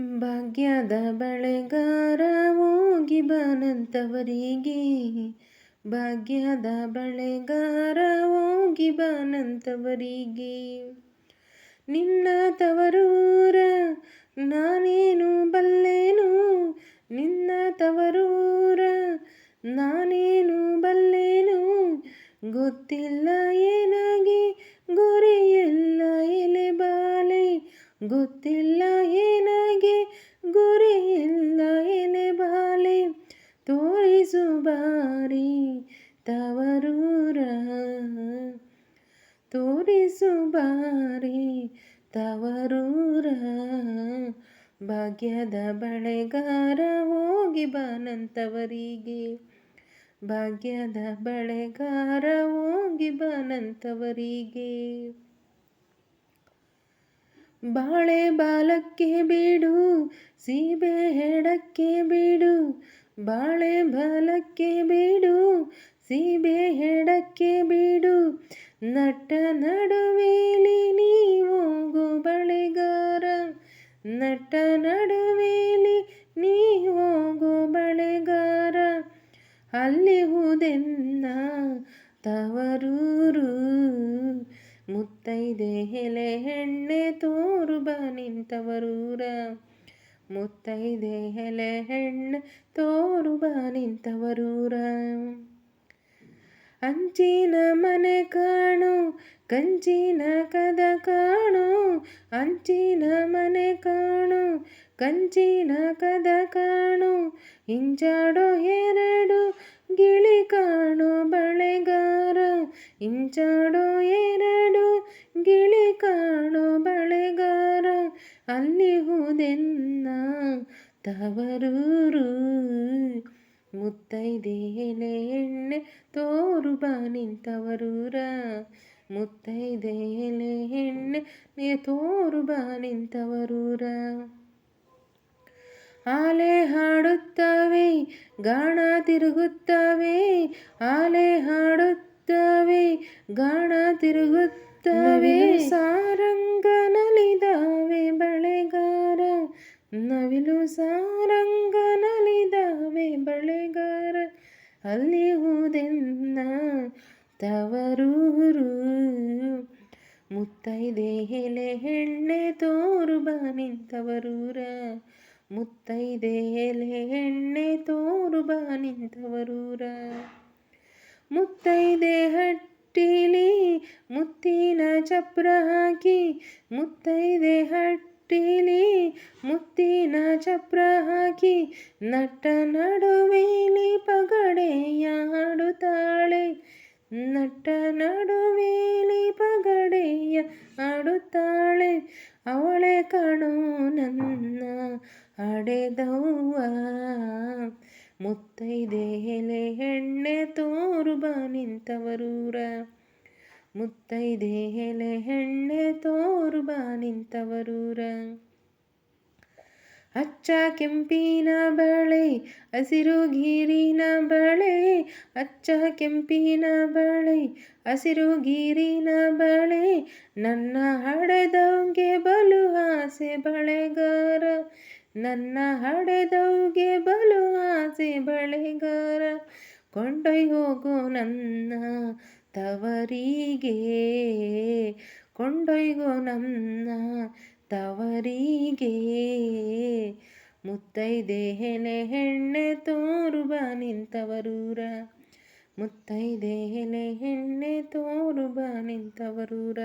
ಭಾಗ್ಯದ ಬಳೆಗಾರ ಹೋಗಿ ಬಾನಂತವರಿಗೆ. ಭಾಗ್ಯದ ಬಳೆಗಾರ ಹೋಗಿ ಬಾನಂತವರಿಗೆ. ನಿನ್ನ ತವರೂರ ನಾನೇನು ಬಲ್ಲೇನು? ನಿನ್ನ ತವರೂರ ನಾನೇನು ಬಲ್ಲೇನು? ಗೊತ್ತಿಲ್ಲ ಏನಾಗಿ, ಗುರಿಯಿಲ್ಲ ಎಲೆ ಬಾಲೆ. ಗೊತ್ತಿಲ್ಲ ಬಾರಿ ತವರೂರ ತೋರಿಸು ಬಾರಿ ತವರೂರ. ಭಾಗ್ಯದ ಬಳೆಗಾರ ಹೋಗಿ ಬಾನಂತವರಿಗೆ ಭಾಗ್ಯದ ಬಳೆಗಾರ ಹೋಗಿ ಬಾನಂತವರಿಗೆ ಬಾಳೆ ಬಾಲಕ್ಕೆ ಬೀಡು, ಸೀಬೆ ಹೆಡಕ್ಕೆ ಬೀಡು ಬಾಳೆ ಬಲಕ್ಕೆ ಬೀಡು, ಸೀಬೆ ಹೆಡಕ್ಕೆ ಬೀಡು. ನಟ ನಡುವೇಲಿ ನೀವೋಗು ಬಳೆಗಾರ. ನಟ ನಡುವೇಲಿ ನೀ ಹೋಗು ಬಳೆಗಾರ. ಅಲ್ಲಿ ಹುದೆನ್ನ ತವರೂರು. ಮುತ್ತೈದೆ ಎಲೆ ಹೆಣ್ಣೆ ತೋರು ಬಾ ನಿಂತವರೂರ. ಮುತ್ತೈದೆ ಎಲೆ ಹೆಣ್ಣೆ ತೋರುಬ ನಿಂತವರೂರ ಅಂಚಿನ ಮನೆ ಕಾಣು, ಕಂಚಿನ ಕದ ಕಾಣು, ಅಂಚಿನ ಮನೆ ಕಾಣು, ಕಂಚಿನ ಕದ ಕಾಣು ಇಂಚಾಡೋ ಎರಡು ಗಿಳಿ ಕಾಣು ಬಳೆಗಾರ ಇಂಚಾಡೋ ಎರಡು ತವರೂರು ಮುತ್ತೈ ಎಣ್ಣೆ ತೋರು ಬಾ ನಿಂತವರೂರ ಮುತ್ತೈದೆ ಎಲೆ ಎಣ್ಣೆ ನೀ ತೋರು ಬಾ ನಿಂತವರೂರ. ಆಲೆ ಹಾಡುತ್ತವೆ ಗಾಣ ತಿರುಗುತ್ತವೆ ಆಲೆ ಹಾಡುತ್ತವೆ ಗಾಣ ತಿರುಗುತ್ತವೆ ಸಾರಂಗ ಅಲ್ಲಿ ಹೋದೆನ್ನ ತವರೂರು. ಮುತ್ತೈದೆ ಎಲೆ ಹೆಣ್ಣೆ ತೋರು ಬಾ ನಿಂತವರೂರ. ಮುತ್ತೈದೆ ಎಲೆ ಹೆಣ್ಣೆ ತೋರು ಬಾ ನಿಂತವರೂರ. ಮುತ್ತೈದೆ ಹಟ್ಟಿಲಿ ಮುತ್ತಿನ ಚಪ್ರ ಹಾಕಿ ಮುತ್ತೈದೆ ಹಟ್ಟಿಲಿ ಮುತ್ತಿನ ಚಪ್ರ ಹಾಕಿ ನಟ್ಟ ನಡುವೇಲಿ ಪಗಡೆಯಾಡುತ್ತಾಳೆ ನಟ್ಟ ನಡುವೇಲಿ ಪಗಡೆಯ ಆಡುತ್ತಾಳೆ ಅವಳೆ ಕಣೋ ನನ್ನ ಅಡೆದವ್ವ. ಮುತ್ತೈದೆ ಎಲೆ ಹೆಣ್ಣೆ ತೋರು ಬಾ ನಿಂತವರೂರ. ಮುತ್ತೈದೆ ಎಲೆ ಹೆಣ್ಣೆ ತೋರು ಬಾ ನಿಂತವರೂರ ಅಚ್ಚ ಕೆಂಪಿನ ಬಳೆ, ಹಸಿರು ಗೀರಿನ ಬಳೆ, ಅಚ್ಚ ಕೆಂಪಿನ ಬಳೆ, ಹಸಿರು ಗೀರಿನ ಬಳೆ, ನನ್ನ ಹಡೆದವ್ಗೆ ಬಲು ಆಸೆ ಬಳೆಗಾರ, ನನ್ನ ಹಡೆದವ್ಗೆ ಬಲು ಆಸೆ ಬಳೆಗಾರ, ಕೊಂಡೊಯ್ ಹೋಗು ನನ್ನ ತವರಿಗೆ ಕೊಂಡೊಯ್ಗೋ ನನ್ನ ತವರಿಗೆ ಮುತ್ತೈದೆ ದೇಹನೆ ಹೆಣ್ಣೆ ತೋರುಬ ನಿಂತವರೂರ. ಮುತ್ತೈದೆ ಎಲೆ ಹೆಣ್ಣೆ ತೋರುಬ ನಿಂತವರೂರ.